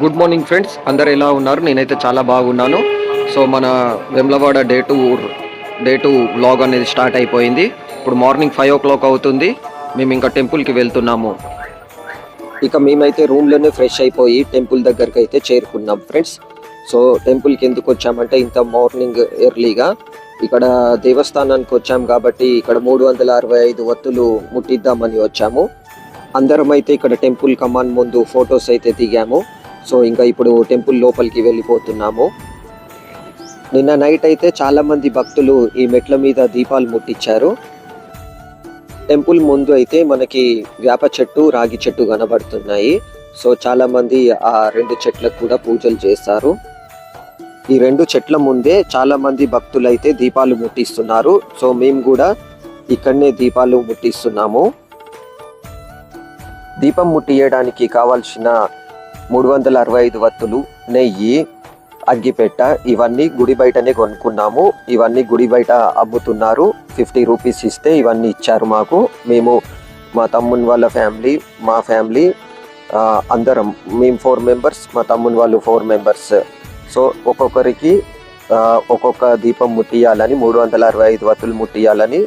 Good morning friends. అందరు ఎలా ఉన్నారు? నేనైతే చాలా బాగున్నాను. సో మన Vemulawada day two day two vlog అనేది స్టార్ట్ అయిపోయింది. ఇప్పుడు మార్నింగ్ ఫైవ్ ఓ క్లాక్ అవుతుంది. మేము ఇంకా టెంపుల్కి వెళ్తున్నాము. ఇక మేమైతే రూమ్లోనే ఫ్రెష్ అయిపోయి టెంపుల్ దగ్గరికి అయితే చేరుకున్నాం ఫ్రెండ్స్. సో టెంపుల్కి ఎందుకు వచ్చామంటే ఇంత మార్నింగ్ ఎర్లీగా ఇక్కడ దేవస్థానానికి వచ్చాం కాబట్టి ఇక్కడ మూడు వందల అరవై ఐదు వత్తులు ముట్టిద్దామని వచ్చాము. అందరం అయితే ఇక్కడ టెంపుల్ కమాన్ ముందు ఫొటోస్ అయితే దిగాము. సో ఇంకా ఇప్పుడు టెంపుల్ లోపలికి వెళ్ళిపోతున్నాము. నిన్న నైట్ అయితే చాలామంది భక్తులు ఈ మెట్ల మీద దీపాలు ముట్టించారు. టెంపుల్ ముందు అయితే మనకి వేప చెట్టు రాగి చెట్టు కనబడుతున్నాయి. సో చాలామంది ఆ రెండు చెట్లకు కూడా పూజలు చేస్తారు ఈ రెండు చెట్ల ముందే చాలామంది భక్తులు అయితే దీపాలు ముట్టిస్తున్నారు. సో మేము కూడా ఇక్కడనే దీపాలు ముట్టిస్తున్నాము. దీపం ముట్టియడానికి కావాల్సిన మూడు వందల అరవై ఐదు వత్తులు నెయ్యి అగ్గిపెట్ట ఇవన్నీ గుడి బయటనే కొనుక్కున్నాము. ఇవన్నీ గుడి బయట అమ్ముతున్నారు. ఫిఫ్టీ రూపీస్ ఇస్తే ఇవన్నీ ఇచ్చారు మాకు. మేము మా తమ్ముని వాళ్ళ ఫ్యామిలీ మా ఫ్యామిలీ అందరం. మేము ఫోర్ మెంబర్స్ మా తమ్ముని వాళ్ళు ఫోర్ మెంబర్స్. సో ఒక్కొక్కరికి ఒక్కొక్క దీపం ముట్టియాలని మూడు వందల అరవై ఐదు వత్తులు ముట్టియాలని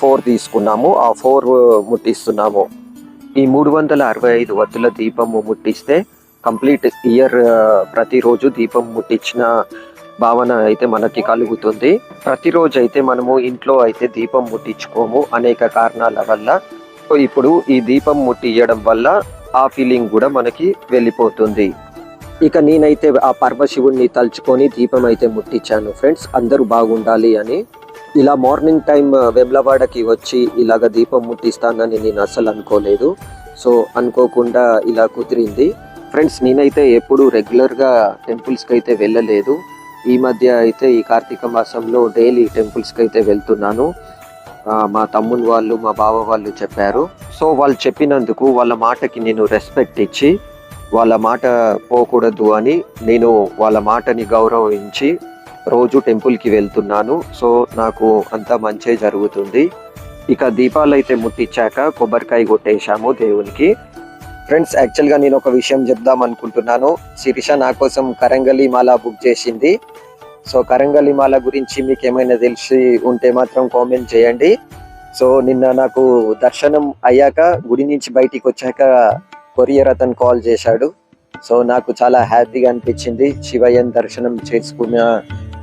ఫోర్ తీసుకున్నాము. ఆ ఫోర్ ముట్టిస్తున్నాము. ఈ మూడు వందల అరవై ఐదు వత్తుల దీపము ముట్టిస్తే కంప్లీట్ ఇయర్ ప్రతిరోజు దీపం ముట్టించిన భావన అయితే మనకి కలుగుతుంది. ప్రతిరోజు అయితే మనము ఇంట్లో అయితే దీపం ముట్టించుకోము అనేక కారణాల వల్ల. సో ఇప్పుడు ఈ దీపం ముట్టియడం వల్ల ఆ ఫీలింగ్ కూడా మనకి వెళ్ళిపోతుంది. ఇక నేనైతే ఆ పరమశివుణ్ణి తలుచుకొని దీపం అయితే ముట్టించాను ఫ్రెండ్స్. అందరూ బాగుండాలి అని ఇలా మార్నింగ్ టైం వెబ్లవాడకి వచ్చి ఇలాగ దీపం ముట్టిస్తానని నేను అస్సలు అనుకోలేదు. సో అనుకోకుండా ఇలా కుదిరింది. ఫ్రెండ్స్ నేనైతే ఎప్పుడు రెగ్యులర్గా టెంపుల్స్కి అయితే వెళ్ళలేదు. ఈ మధ్య అయితే ఈ కార్తీక మాసంలో డైలీ టెంపుల్స్కి అయితే వెళ్తున్నాను. మా తమ్ముని వాళ్ళు మా బావ వాళ్ళు చెప్పారు. సో వాళ్ళు చెప్పినందుకు వాళ్ళ మాటకి నేను రెస్పెక్ట్ ఇచ్చి వాళ్ళ మాట పోకూడదు అని నేను వాళ్ళ మాటని గౌరవించి రోజు టెంపుల్కి వెళ్తున్నాను. సో నాకు అంతా మంచే జరుగుతుంది. ఇక దీపాలు అయితే ముట్టించాక కొబ్బరికాయ కొట్టేశాము దేవునికి. ఫ్రెండ్స్ యాక్చువల్గా నేను ఒక విషయం చెప్దాం అనుకుంటున్నాను. శిరీష నా కోసం కరంగలి మాల బుక్ చేసింది. సో కరంగలి మాల గురించి మీకు ఏమైనా తెలిసి ఉంటే మాత్రం కామెంట్ చేయండి. సో నిన్న నాకు దర్శనం అయ్యాక గుడి నుంచి బయటికి వచ్చాక కొరియర్ అతను కాల్ చేశాడు. సో నాకు చాలా హ్యాపీగా అనిపించింది. శివయ్యన్ దర్శనం చేసుకున్న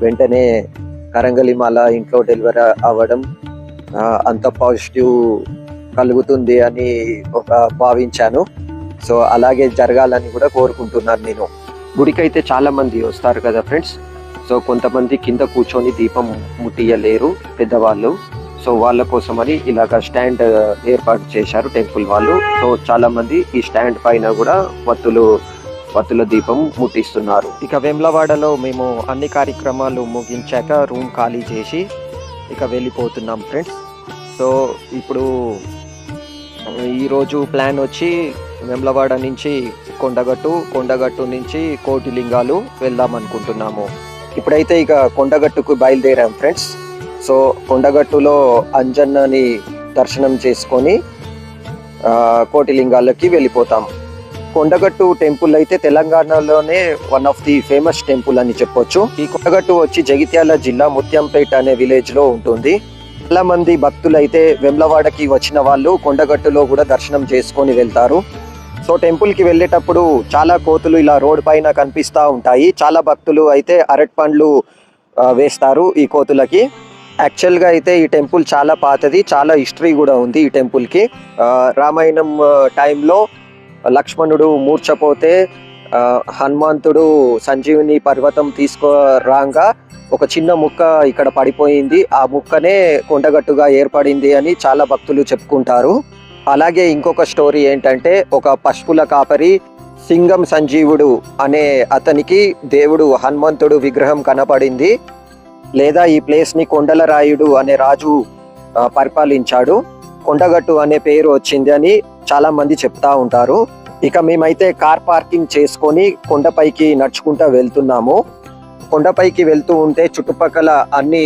వెంటనే కరంగలి మాల ఇంట్లో డెలివరీ అవ్వడం అంత పాజిటివ్ కలుగుతుంది అని ఒక భావించాను. సో అలాగే జరగాలని కూడా కోరుకుంటున్నాను నేను. గుడికైతే చాలా మంది వస్తారు కదా ఫ్రెండ్స్ సో కొంతమంది కింద కూర్చొని దీపం ముట్టియలేరు పెద్దవాళ్ళు. సో వాళ్ళ కోసమని ఇలాగ స్టాండ్ ఏర్పాటు చేశారు టెంపుల్ వాళ్ళు. సో చాలా మంది ఈ స్టాండ్ పైన కూడా వత్తులు వత్తుల దీపం ముట్టిస్తున్నారు. ఇక వేములవాడలో మేము అన్ని కార్యక్రమాలు ముగించాక రూమ్ ఖాళీ చేసి ఇక వెళ్ళిపోతున్నాం ఫ్రెండ్స్. సో ఇప్పుడు ఈరోజు ప్లాన్ వచ్చి వెమ్లవాడ నుంచి కొండగట్టు కొండగట్టు నుంచి కోటిలింగాలు వెళ్దాం అనుకుంటున్నాము. ఇప్పుడైతే ఇక కొండగట్టుకు బయలుదేరాం ఫ్రెండ్స్. సో కొండగట్టులో అంజన్నని దర్శనం చేసుకొని కోటిలింగాలకి వెళ్ళిపోతాం. కొండగట్టు టెంపుల్ అయితే తెలంగాణలోనే one of the famous temple అని చెప్పొచ్చు. ఈ కొండగట్టు వచ్చి జగిత్యాల జిల్లా ముత్యంపేట అనే విలేజ్లో ఉంటుంది. చాలా మంది భక్తులు అయితే వెమ్లవాడకి వచ్చిన వాళ్ళు కొండగట్టులో కూడా దర్శనం చేసుకొని వెళ్తారు. సో టెంపుల్కి వెళ్ళేటప్పుడు చాలా కోతులు ఇలా రోడ్ పైన కనిపిస్తా ఉంటాయి. చాలా భక్తులు అయితే అరటి పండ్లు వేస్తారు ఈ కోతులకి. యాక్చువల్గా అయితే ఈ టెంపుల్ చాలా పాతది చాలా హిస్టరీ కూడా ఉంది ఈ టెంపుల్కి రామాయణం టైంలో లక్ష్మణుడు మూర్చపోతే హనుమంతుడు సంజీవిని పర్వతం తీసుకురాగా ఒక చిన్న ముక్క ఇక్కడ పడిపోయింది. ఆ ముక్కనే కొండగట్టుగా ఏర్పడింది అని చాలా భక్తులు చెప్పుకుంటారు. అలాగే ఇంకొక స్టోరీ ఏంటంటే ఒక పశువుల కాపరి సింగం సంజీవుడు అనే అతనికి దేవుడు హనుమంతుడు విగ్రహం కనపడింది. లేదా ఈ ప్లేస్ని కొండల కొండలరాయుడు అనే రాజు పరిపాలించాడు. కొండగట్టు అనే పేరు వచ్చింది అని చాలా మంది చెప్తా ఉంటారు. ఇక మేమైతే కార్ పార్కింగ్ చేసుకొని కొండపైకి నడుచుకుంటా వెళ్తున్నాము. కొండపైకి వెళ్తూ ఉంటే చుట్టుపక్కల అన్ని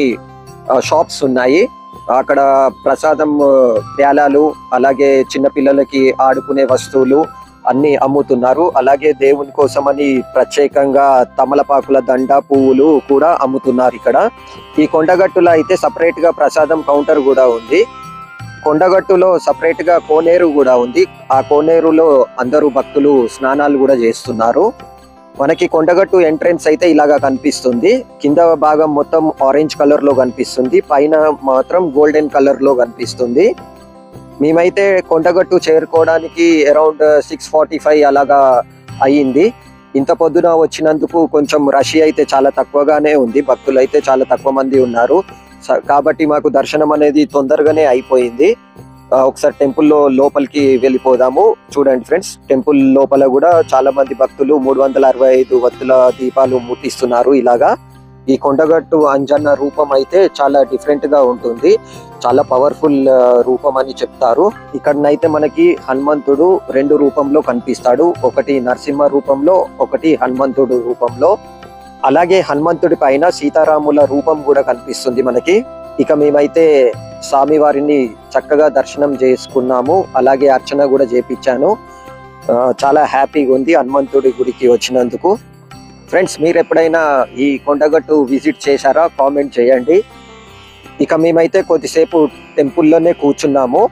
షాప్స్ ఉన్నాయి. అక్కడ ప్రసాదం ప్యాలాలు అలాగే చిన్నపిల్లలకి ఆడుకునే వస్తువులు అన్ని అమ్ముతున్నారు. అలాగే దేవుని కోసమని ప్రత్యేకంగా తమలపాకుల దండ పువ్వులు కూడా అమ్ముతున్నారు ఇక్కడ. ఈ కొండగట్టులో అయితే సపరేట్గా ప్రసాదం కౌంటర్ కూడా ఉంది. కొండగట్టులో సపరేట్గా కోనేరు కూడా ఉంది. ఆ కోనేరులో అందరూ భక్తులు స్నానాలు కూడా చేస్తున్నారు. మనకి కొండగట్టు ఎంట్రెన్స్ అయితే ఇలాగా కనిపిస్తుంది. కింద భాగం మొత్తం ఆరెంజ్ కలర్లో కనిపిస్తుంది. పైన మాత్రం గోల్డెన్ కలర్లో కనిపిస్తుంది. మేమైతే కొండగట్టు చేరుకోవడానికి అరౌండ్ సిక్స్ ఫార్టీ ఫైవ్ అలాగా అయ్యింది. ఇంత పొద్దున వచ్చినందుకు కొంచెం రష్ అయితే చాలా తక్కువగానే ఉంది. భక్తులు అయితే చాలా తక్కువ మంది ఉన్నారు. కాబట్టి మాకు దర్శనం అనేది తొందరగానే అయిపోయింది. ఒకసారి టెంపుల్లో లోపలికి వెళ్ళిపోదాము. చూడండి ఫ్రెండ్స్ టెంపుల్ లోపల కూడా చాలా మంది భక్తులు మూడు వందల అరవై ఐదు వత్తుల దీపాలు ముట్టిస్తున్నారు ఇలాగా. ఈ కొండగట్టు అంజన్న రూపం అయితే చాలా డిఫరెంట్గా ఉంటుంది. చాలా పవర్ఫుల్ రూపం అని చెప్తారు. ఇక్కడనైతే మనకి హనుమంతుడు రెండు రూపంలో కనిపిస్తాడు. ఒకటి నరసింహ రూపంలో ఒకటి హనుమంతుడు రూపంలో. అలాగే హనుమంతుడి పైన సీతారాముల రూపం కూడా కనిపిస్తుంది మనకి. ఇక మేమైతే స్వామివారిని చక్కగా దర్శనం చేసుకున్నాము. అలాగే అర్చన కూడా చేపించాను. చాలా హ్యాపీగా ఉంది హనుమంతుడి గుడికి వచ్చినందుకు. ఫ్రెండ్స్ మీరు ఎప్పుడైనా ఈ కొండగట్టు విజిట్ చేశారా? కామెంట్ చేయండి. ఇక మేమైతే కొద్దిసేపు టెంపుల్లోనే కూర్చున్నాము.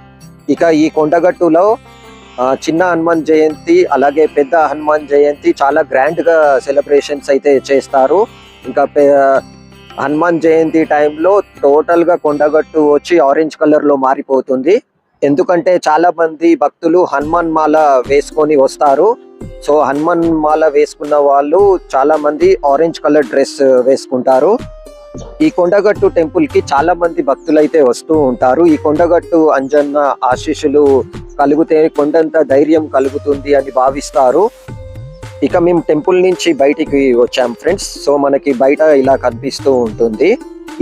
ఇక ఈ కొండగట్టులో చిన్న హనుమాన్ జయంతి అలాగే పెద్ద హనుమాన్ జయంతి చాలా గ్రాండ్గా సెలబ్రేషన్స్ అయితే చేస్తారు. ఇంకా హనుమాన్ జయంతి టైంలో టోటల్గా కొండగట్టు వచ్చి ఆరెంజ్ కలర్లో మారిపోతుంది. ఎందుకంటే చాలా మంది భక్తులు హనుమాన్ మాల వేసుకొని వస్తారు. సో హనుమాన్ మాల వేసుకున్న వాళ్ళు చాలా మంది ఆరెంజ్ కలర్ డ్రెస్ వేసుకుంటారు. ఈ కొండగట్టు టెంపుల్కి చాలా మంది భక్తులు అయితే వస్తూ ఉంటారు. ఈ కొండగట్టు అంజన్న ఆశీస్సులు కలిగితే కొండంత ధైర్యం కలుగుతుంది అని భావిస్తారు. ఇక మేము టెంపుల్ నుంచి బయటికి వచ్చాం ఫ్రెండ్స్. సో మనకి బయట ఇలా కనిపిస్తూ ఉంటుంది.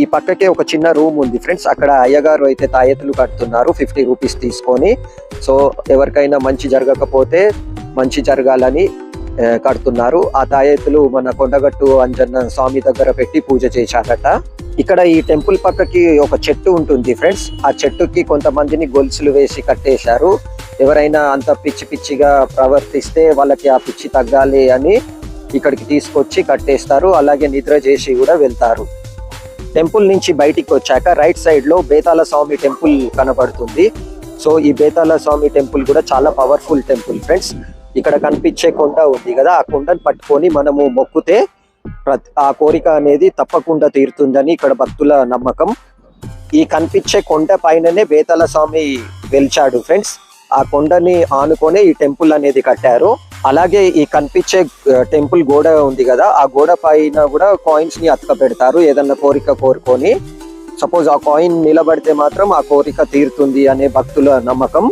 ఈ పక్కకే ఒక చిన్న రూమ్ ఉంది ఫ్రెండ్స్. అక్కడ అయ్యగారు అయితే తాయెత్తులు కడుతున్నారు ఫిఫ్టీ రూపీస్ తీసుకొని. సో ఎవరికైనా మంచి జరగకపోతే మంచి జరగాలని కడుతున్నారు. ఆ తాయెత్తులు మన కొండగట్టు అంజన్న స్వామి దగ్గర పెట్టి పూజ చేశారట. ఇక్కడ ఈ టెంపుల్ పక్కకి ఒక చెట్టు ఉంటుంది ఫ్రెండ్స్. ఆ చెట్టుకి కొంతమందిని గొలుసులు వేసి కట్టేశారు. ఎవరైనా అంత పిచ్చి పిచ్చిగా ప్రవర్తిస్తే వాళ్ళకి ఆ పిచ్చి తగ్గాలి అని ఇక్కడికి తీసుకొచ్చి కట్టేస్తారు. అలాగే నిద్ర చేసి కూడా వెళ్తారు. టెంపుల్ నుంచి బయటికి వచ్చాక రైట్ సైడ్లో బేతాల స్వామి టెంపుల్ కనబడుతుంది. సో ఈ బేతాల స్వామి టెంపుల్ కూడా చాలా పవర్ఫుల్ టెంపుల్ ఫ్రెండ్స్. ఇక్కడ కనిపించే కొండ ఉంది కదా ఆ కొండను పట్టుకొని మనము మొక్కుతే ప్రతి- ఆ కోరిక అనేది తప్పకుండా తీరుతుందని ఇక్కడ భక్తుల నమ్మకం. ఈ కనిపించే కొండ పైననే బేతాల స్వామి వెలిచాడు ఫ్రెండ్స్. ఆ కొండని ఆనుకొని ఈ టెంపుల్ అనేది కట్టారు. అలాగే ఈ కనిపించే టెంపుల్ గోడ ఉంది కదా ఆ గోడ పైన కూడా కాయిన్స్ని అతక పెడతారు. ఏదన్నా కోరిక కోరుకొని సపోజ్ ఆ కాయిన్ నిలబడితే మాత్రం ఆ కోరిక తీరుతుంది అనే భక్తుల నమ్మకం.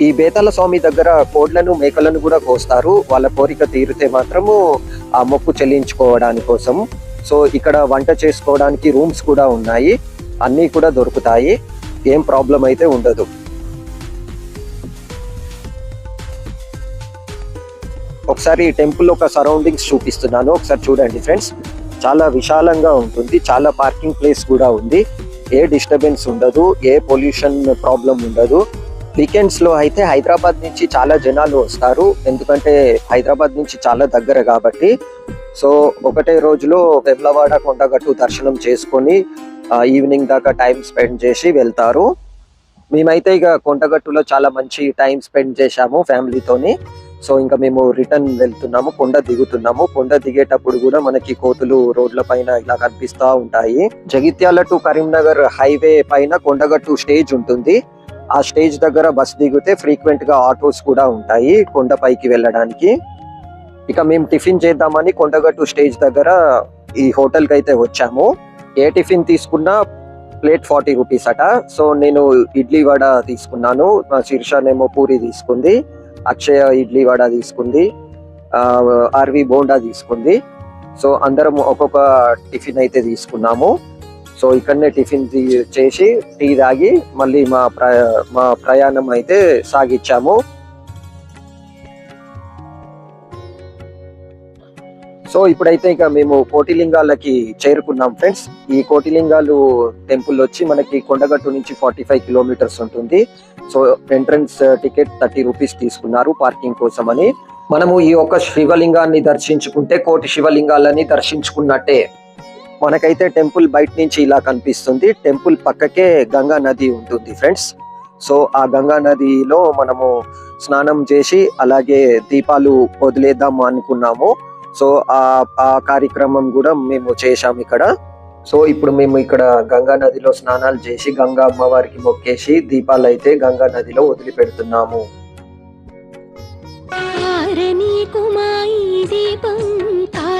ఈ బేతాల స్వామి దగ్గర కోడ్లను మేకలను కూడా కోస్తారు. వాళ్ళ కోరిక తీరితే మాత్రము ఆ మొక్కు చెల్లించుకోవడాని కోసం సో ఇక్కడ వంట చేసుకోవడానికి రూమ్స్ కూడా ఉన్నాయి. అన్నీ కూడా దొరుకుతాయి. ఏం ప్రాబ్లం అయితే ఉండదు. ఒకసారి ఈ టెంపుల్ ఒక సరౌండింగ్స్ చూపిస్తున్నాను. ఒకసారి చూడండి ఫ్రెండ్స్. చాలా విశాలంగా ఉంటుంది. చాలా పార్కింగ్ ప్లేస్ కూడా ఉంది. ఏ డిస్టర్బెన్స్ ఉండదు. ఏ పొల్యూషన్ ప్రాబ్లం ఉండదు. వీకెండ్స్లో అయితే హైదరాబాద్ నుంచి చాలా జనాలు వస్తారు. ఎందుకంటే హైదరాబాద్ నుంచి చాలా దగ్గర కాబట్టి. సో ఒకటే రోజులో వెమ్లవాడ కొండగట్టు దర్శనం చేసుకొని ఈవినింగ్ దాకా టైం స్పెండ్ చేసి వెళ్తారు. మేమైతే ఇక కొండగట్టులో చాలా మంచి టైం స్పెండ్ చేశాము ఫ్యామిలీతోని. సో ఇంకా మేము రిటర్న్ వెళ్తున్నాము కొండ దిగుతున్నాము. కొండ దిగేటప్పుడు కూడా మనకి కోతులు రోడ్ల పైన ఇలా కనిపిస్తా ఉంటాయి. జగిత్యాల టు కరీంనగర్ హైవే పైన కొండగట్టు స్టేజ్ ఉంటుంది. ఆ స్టేజ్ దగ్గర బస్ దిగితే ఫ్రీక్వెంట్గా ఆటోస్ కూడా ఉంటాయి కొండపైకి వెళ్ళడానికి. ఇక మేము టిఫిన్ చేద్దామని కొండగట్టు స్టేజ్ దగ్గర ఈ హోటల్కి అయితే వచ్చాము. ఏ టిఫిన్ తీసుకున్నా ప్లేట్ ఫార్టీ రూపీస్ అట. సో నేను ఇడ్లీ వడ తీసుకున్నాను. మా శీర్షనేమో పూరి తీసుకుంది అక్షయ ఇడ్లీ వడ తీసుకుంది ఆర్వి బోండా తీసుకుంది. సో అందరం ఒక్కొక్క టిఫిన్ అయితే తీసుకున్నాము. సో ఇక్కడనే టిఫిన్ చేసి టీ తాగి మళ్ళీ మా మా ప్రయాణం అయితే సాగించాము సో ఇప్పుడైతే ఇక మేము కోటిలింగాలకి చేరుకున్నాం ఫ్రెండ్స్. ఈ కోటిలింగాలు టెంపుల్ వచ్చి మనకి కొండగట్టు నుంచి ఫార్టీ ఫైవ్ కిలోమీటర్స్ ఉంటుంది. So entrance uh, ticket thirty rupees తీసుకున్నారు పార్కింగ్ కోసం అని మనము ఈ యొక్క శివలింగాన్ని దర్శించుకుంటే కోటి శివలింగాలని దర్శించుకున్నట్టే. మనకైతే టెంపుల్ బయట నుంచి ఇలా కనిపిస్తుంది. టెంపుల్ పక్కకే గంగా నది ఉంటుంది ఫ్రెండ్స్. సో ఆ గంగా నదిలో మనము స్నానం చేసి అలాగే దీపాలు వదిలేద్దాము అనుకున్నాము. సో ఆ ఆ కార్యక్రమం కూడా మేము చేశాము ఇక్కడ. సో ఇప్పుడు మేము ఇక్కడ గంగా నదిలో స్నానాలు చేసి గంగా అమ్మవారికి మొక్కేసి దీపాలు అయితే గంగా నదిలో వదిలిపెడుతున్నాము. హారని దీపం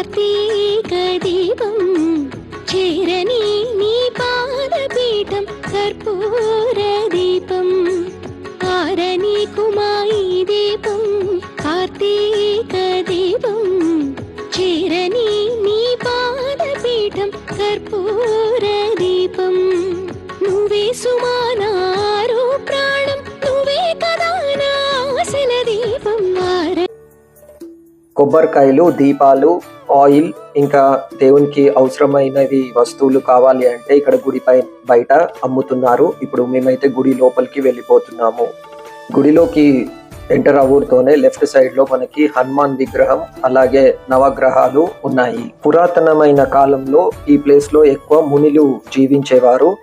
కార్తీక దీపం చేరని నీ పాదపీఠం కర్పూర దీపం ఆరని కుమాయి దీపం కొబ్బరికాయలు దీపాలు ఆయిల్ ఇంకా దేవునికి అవసరమైనవి వస్తువులు కావాలి అంటే ఇక్కడ గుడి పై బయట అమ్ముతున్నారు. ఇప్పుడు మేమైతే గుడి లోపలికి వెళ్ళిపోతున్నాము. గుడిలోకి ఎంటర్ అవ్వడంతోనే లెఫ్ట్ సైడ్లో మనకి హనుమాన్ విగ్రహం అలాగే నవగ్రహాలు ఉన్నాయి. పురాతనమైన కాలంలో ఈ ప్లేస్లో ఎక్కువ మునిలు జీవించేవారు.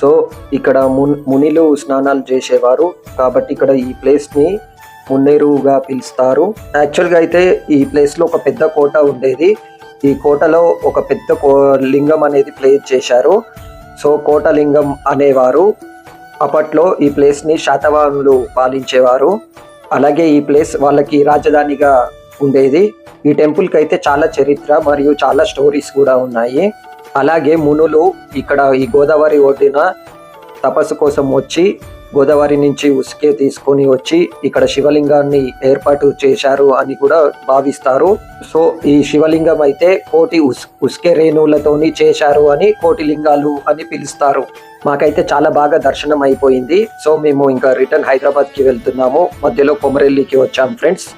సో ఇక్కడ మున్- మునిలు స్నానాలు చేసేవారు. కాబట్టి ఇక్కడ ఈ ప్లేస్ని మున్నేరుగా పిలుస్తారు. యాక్చువల్గా అయితే ఈ ప్లేస్లో ఒక పెద్ద కోట ఉండేది. ఈ కోటలో ఒక పెద్ద కో- లింగం అనేది ప్లేస్ చేశారు. సో కోట లింగం అనేవారు. అప్పట్లో ఈ ప్లేస్ని శాతవాహనులు పాలించేవారు. అలాగే ఈ ప్లేస్ వాళ్ళకి రాజధానిగా ఉండేది. ఈ టెంపుల్కి అయితే చాలా చరిత్ర మరియు చాలా స్టోరీస్ కూడా ఉన్నాయి. అలాగే మునులు ఇక్కడ ఈ గోదావరి ఒడ్డున తపస్సు కోసం వచ్చి గోదావరి నుంచి ఉసుకే తీసుకొని వచ్చి ఇక్కడ శివలింగాన్ని ఏర్పాటు చేశారు అని కూడా భావిస్తారు. సో ఈ శివలింగం అయితే కోటి ఉస్ ఉసుకే రేణువులతోని చేశారు అని కోటి లింగాలు అని పిలుస్తారు. మాకైతే చాలా బాగా దర్శనం అయిపోయింది. సో మేము ఇంకా రిటర్న్ హైదరాబాద్కి వెళ్తున్నాము. మధ్యలో కొమరెల్లికి వచ్చాం ఫ్రెండ్స్.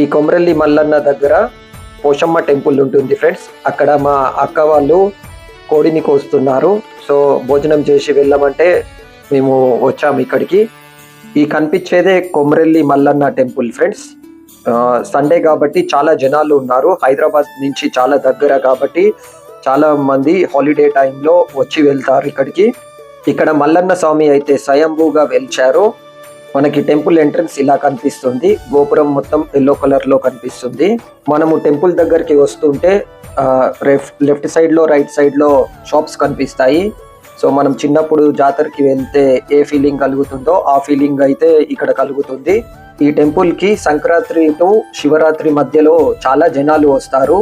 ఈ కొమరెల్లి మల్లన్న దగ్గర పోషమ్మ టెంపుల్ ఉంటుంది ఫ్రెండ్స్. అక్కడ మా అక్క వాళ్ళు కోడిని కోస్తున్నారు. సో భోజనం చేసి వెళ్ళమంటే మేము వచ్చాము ఇక్కడికి. ఈ కనిపించేదే Komuravelli Mallanna temple friends. Sunday కాబట్టి చాలా జనాలు ఉన్నారు. హైదరాబాద్ నుంచి చాలా దగ్గర కాబట్టి చాలా మంది హాలిడే టైంలో వచ్చి వెళ్తారు ఇక్కడికి. ఇక్కడ మల్లన్న స్వామి అయితే స్వయంభూగా వెలిచారు. మనకి టెంపుల్ ఎంట్రన్స్ ఇలా కనిపిస్తుంది. గోపురం మొత్తం ఎల్లో కలర్లో కనిపిస్తుంది. మనము టెంపుల్ దగ్గరికి వస్తుంటే లెఫ్ట్ సైడ్లో రైట్ సైడ్లో షాప్స్ కనిపిస్తాయి. సో మనం చిన్నప్పుడు జాతరకి వెళ్తే ఏ ఫీలింగ్ కలుగుతుందో ఆ ఫీలింగ్ అయితే ఇక్కడ కలుగుతుంది. ఈ టెంపుల్కి సంక్రాంతి టు శివరాత్రి మధ్యలో చాలా జనాలు వస్తారు.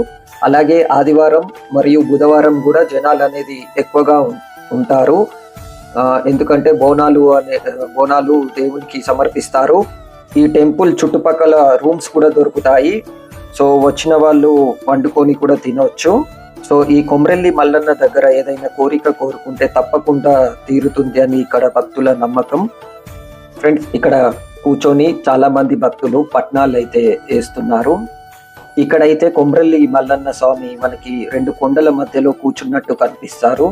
అలాగే ఆదివారం మరియు బుధవారం కూడా జనాలు అనేది ఎక్కువగా ఉంటారు. ఎందుకంటే బోనాలు అనే బోనాలు దేవునికి సమర్పిస్తారు. ఈ టెంపుల్ చుట్టుపక్కల రూమ్స్ కూడా దొరుకుతాయి. సో వచ్చిన వాళ్ళు వండుకొని కూడా తినొచ్చు. సో ఈ కొమరెల్లి మల్లన్న దగ్గర ఏదైనా కోరిక కోరుకుంటే తప్పకుండా తీరుతుంది అని ఇక్కడ భక్తుల నమ్మకం. ఫ్రెండ్స్ ఇక్కడ కూర్చొని చాలా మంది భక్తులు పట్నాలు అయితే వేస్తున్నారు. ఇక్కడైతే కొమరెల్లి మల్లన్న స్వామి మనకి రెండు కొండల మధ్యలో కూర్చున్నట్టు కనిపిస్తారు.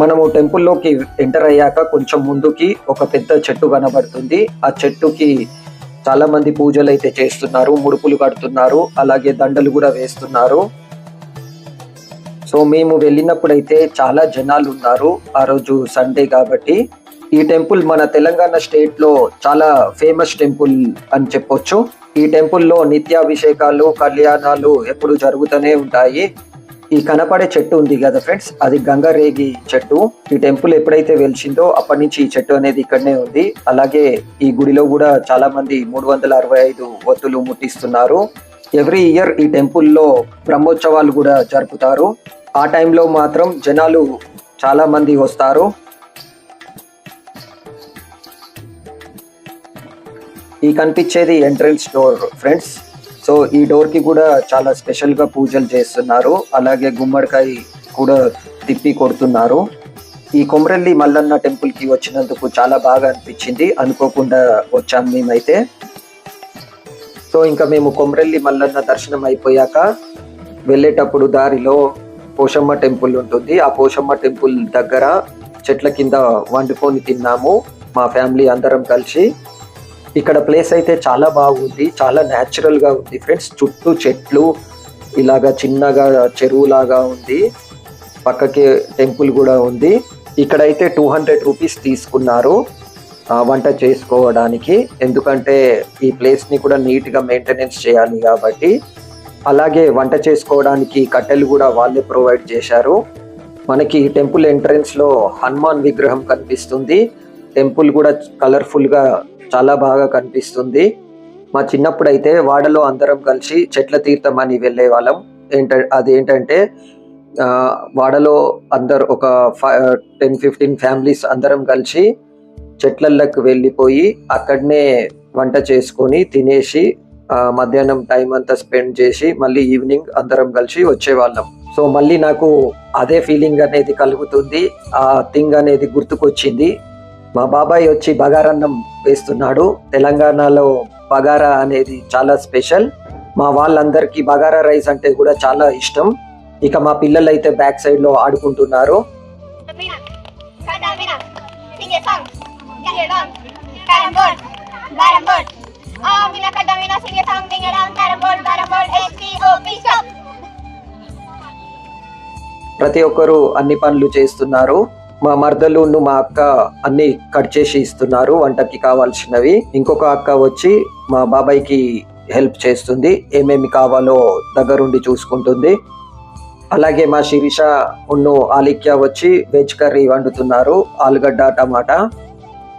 మనము టెంపుల్లోకి ఎంటర్ అయ్యాక కొంచెం ముందుకి ఒక పెద్ద చెట్టు కనబడుతుంది. ఆ చెట్టుకి చాలా మంది పూజలు అయితే చేస్తున్నారు ముడుపులు కడుతున్నారు అలాగే దండలు కూడా వేస్తున్నారు. సో మేము వెళ్ళినప్పుడైతే చాలా జనాలు ఉన్నారు ఆ రోజు సండే కాబట్టి. ఈ టెంపుల్ మన తెలంగాణ స్టేట్లో చాలా ఫేమస్ టెంపుల్ అని చెప్పొచ్చు. ఈ టెంపుల్లో నిత్యాభిషేకాలు కళ్యాణాలు ఎప్పుడు జరుగుతూనే ఉంటాయి. ఈ కనపడే చెట్టు ఉంది కదా ఫ్రెండ్స్? అది గంగరేగి చెట్టు. ఈ టెంపుల్ ఎప్పుడైతే వెలిచిందో అప్పటి నుంచి ఈ చెట్టు అనేది ఇక్కడనే ఉంది. అలాగే ఈ గుడిలో కూడా చాలా మంది మూడు వందల అరవై ఐదు ఒత్తులు ముట్టిస్తున్నారు. ఎవ్రీ ఇయర్ ఈ టెంపుల్లో బ్రహ్మోత్సవాలు కూడా జరుపుతారు. ఆ టైంలో మాత్రం జనాలు చాలా మంది వస్తారు. ఈ కనిపించేది ఎంట్రన్స్ డోర్ ఫ్రెండ్స్. సో ఈ డోర్కి కూడా చాలా స్పెషల్గా పూజలు చేస్తున్నారు. అలాగే గుమ్మడికాయ కూడా తిప్పి కొడుతున్నారు. ఈ కొమరల్లి మల్లన్న టెంపుల్కి వచ్చినందుకు చాలా బాగా అనిపించింది. అనుకోకుండా వచ్చాం మేమైతే. సో ఇంకా మేము కొమరల్లి మల్లన్న దర్శనం అయిపోయాక వెళ్ళేటప్పుడు దారిలో పోషమ్మ టెంపుల్ ఉంటుంది. ఆ పోషమ్మ టెంపుల్ దగ్గర చెట్ల కింద వండుకొని తిన్నాము. మా ఫ్యామిలీ అందరం కలిసి. ఇక్కడ ప్లేస్ అయితే చాలా బాగుంది చాలా న్యాచురల్గా ఉంది ఫ్రెండ్స్ చుట్టూ చెట్లు ఇలాగా చిన్నగా చెరువు లాగా ఉంది. పక్కకి టెంపుల్ కూడా ఉంది. ఇక్కడైతే టూ హండ్రెడ్ రూపీస్ తీసుకున్నారు వంట చేసుకోవడానికి. ఎందుకంటే ఈ ప్లేస్ని కూడా నీట్గా మెయింటెనెన్స్ చేయాలి కాబట్టి. అలాగే వంట చేసుకోవడానికి కట్టెలు కూడా వాళ్ళే ప్రొవైడ్ చేశారు. మనకి టెంపుల్ ఎంట్రన్స్లో హనుమాన్ విగ్రహం కనిపిస్తుంది. టెంపుల్ కూడా కలర్ఫుల్గా చాలా బాగా కనిపిస్తుంది. మా చిన్నప్పుడు అయితే వాడలో అందరం కలిసి చెట్ల తీర్థం అని వెళ్ళే వాళ్ళం. ఏంట అదేంటంటే వాడలో అందరు ఒక టెన్ ఫిఫ్టీన్ ఫ్యామిలీస్ అందరం కలిసి చెట్లకి వెళ్ళిపోయి అక్కడనే వంట చేసుకొని తినేసి మధ్యాహ్నం టైం అంతా స్పెండ్ చేసి మళ్ళీ ఈవినింగ్ అందరం కలిసి వచ్చేవాళ్ళం. సో మళ్ళీ నాకు అదే ఫీలింగ్ అనేది కలుగుతుంది. ఆ థింగ్ అనేది గుర్తుకొచ్చింది. మా బాబాయ్ వచ్చి బగారన్నం వేస్తున్నాడు. తెలంగాణలో బగారా అనేది చాలా స్పెషల్. మా వాళ్ళందరికీ బగారా రైస్ అంటే కూడా చాలా ఇష్టం. ఇక మా పిల్లలు అయితే బ్యాక్ సైడ్లో ఆడుకుంటున్నారు. ప్రతి ఒక్కరు అన్ని పనులు చేస్తున్నారు. మా మరదలు మా అక్క అన్ని కట్ చేసి ఇస్తున్నారు వంటకి కావాల్సినవి. ఇంకొక అక్క వచ్చి మా బాబాయ్కి హెల్ప్ చేస్తుంది ఏమేమి కావాలో దగ్గరుండి చూసుకుంటుంది. అలాగే మా శిరీష ఉన్ను ఆలిక్య వచ్చి వెజ్ కర్రీ వండుతున్నారు ఆలుగడ్డ టమాటా.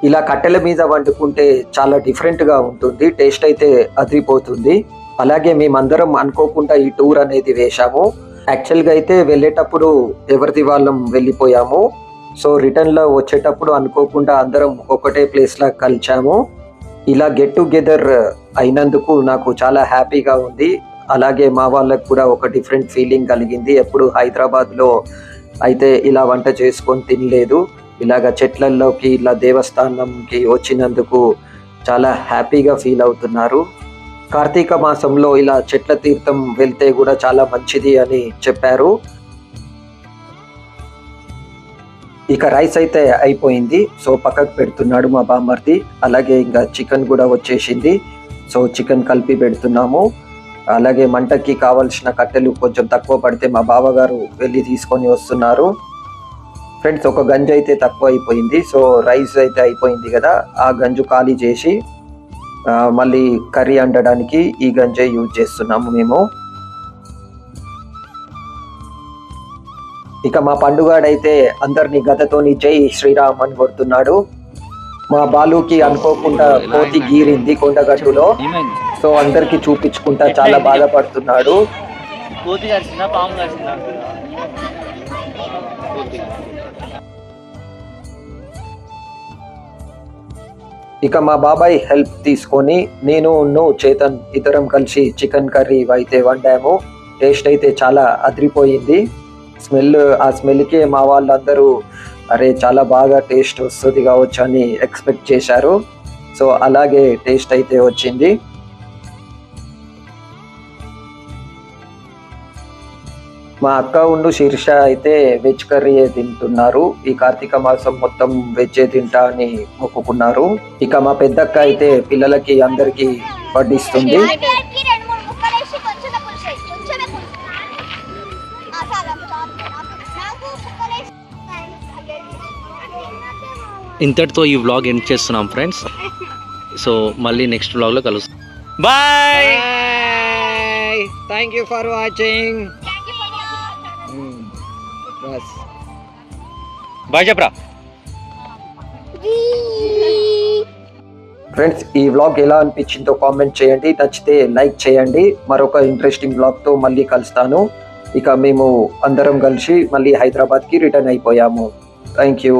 ఇలా కట్టెల మీద వండుకుంటే చాలా డిఫరెంట్గా ఉంటుంది టేస్ట్ అయితే అదిరిపోతుంది. అలాగే మేమందరం అనుకోకుండా ఈ టూర్ అనేది వేశాము. యాక్చువల్గా అయితే వెళ్ళేటప్పుడు ఎవరిది వాళ్ళం వెళ్ళిపోయాము. సో రిటర్న్లో వచ్చేటప్పుడు అనుకోకుండా అందరం ఒకటే ప్లేస్లో కలిచాము. ఇలా గెట్ టుగెదర్ అయినందుకు నాకు చాలా హ్యాపీగా ఉంది. అలాగే మా వాళ్ళకు కూడా ఒక డిఫరెంట్ ఫీలింగ్ కలిగింది. ఎప్పుడు హైదరాబాద్లో అయితే ఇలా వంట చేసుకొని తినలేదు. ఇలాగ చెట్లల్లోకి ఇలా దేవస్థానంకి వచ్చినందుకు చాలా హ్యాపీగా ఫీల్ అవుతున్నారు. కార్తీక మాసంలో ఇలా చెట్ల తీర్థం వెళ్తే కూడా చాలా మంచిది అని చెప్పారు. ఇక రైస్ అయితే అయిపోయింది. సో పక్కకు పెడుతున్నాడు మా బామ్మర్ది అలాగే ఇంకా చికెన్ కూడా వచ్చేసింది. సో చికెన్ కలిపి పెడుతున్నాము. అలాగే మంటకి కావాల్సిన కట్టెలు కొంచెం తక్కువ పడితే మా బావగారు వెళ్ళి తీసుకొని వస్తున్నారు. ఫ్రెండ్స్ ఒక గంజు అయితే తక్కువ అయిపోయింది. సో రైస్ అయితే అయిపోయింది కదా ఆ గంజు ఖాళీ చేసి మళ్ళీ కర్రీ వండడానికి ఈ గంజే యూజ్ చేస్తున్నాము మేము. ఇక మా పండుగాడైతే అందరినీ గతతోని జై శ్రీరామ్ అని కొడుతున్నాడు. మా బాలుకి అనుకోకుండా కోతి గీరింది కొండగట్టులో. సో అందరికి చూపించుకుంటా చాలా బాధపడుతున్నాడు. ఇక మా బాబాయ్ హెల్ప్ తీసుకొని నేను నువ్వు చేతన్ ఇద్దరం కలిసి చికెన్ కర్రీ అయితే వండాము. టేస్ట్ అయితే చాలా అదిరిపోయింది. స్మెల్ ఆ స్మెల్కి మా వాళ్ళందరూ అరే చాలా బాగా టేస్ట్ వస్తుంది కావచ్చు అని ఎక్స్పెక్ట్ చేశారు. సో అలాగే టేస్ట్ అయితే వచ్చింది. మా అక్క ఉండు శీర్ష అయితే వెజ్ కర్రీ తింటున్నారు. ఈ కార్తీక మాసం మొత్తం వెజ్ తింటా అని మొక్కుకున్నారు. ఇక మా పెద్దక్క అయితే పిల్లలకి అందరికి వడ్డిస్తుంది. ఇంతటితో ఈ వ్లాగ్ ఎండ్ చేస్తున్నాం ఫ్రెండ్స్ సో మళ్ళీ నెక్స్ట్ వ్లాగ్లో కలుస్తాం bye thank you for watching bye చెప్పరా ఫ్రెండ్స్ ఈ వ్లాగ్ ఎలా అనిపించిందో కామెంట్ చేయండి. నచ్చితే లైక్ చేయండి. మరొక ఇంట్రెస్టింగ్ వ్లాగ్తో మళ్ళీ కలుస్తాను. ఇక మేము అందరం కలిసి మళ్ళీ హైదరాబాద్కి రిటర్న్ అయిపోయాము. Thank you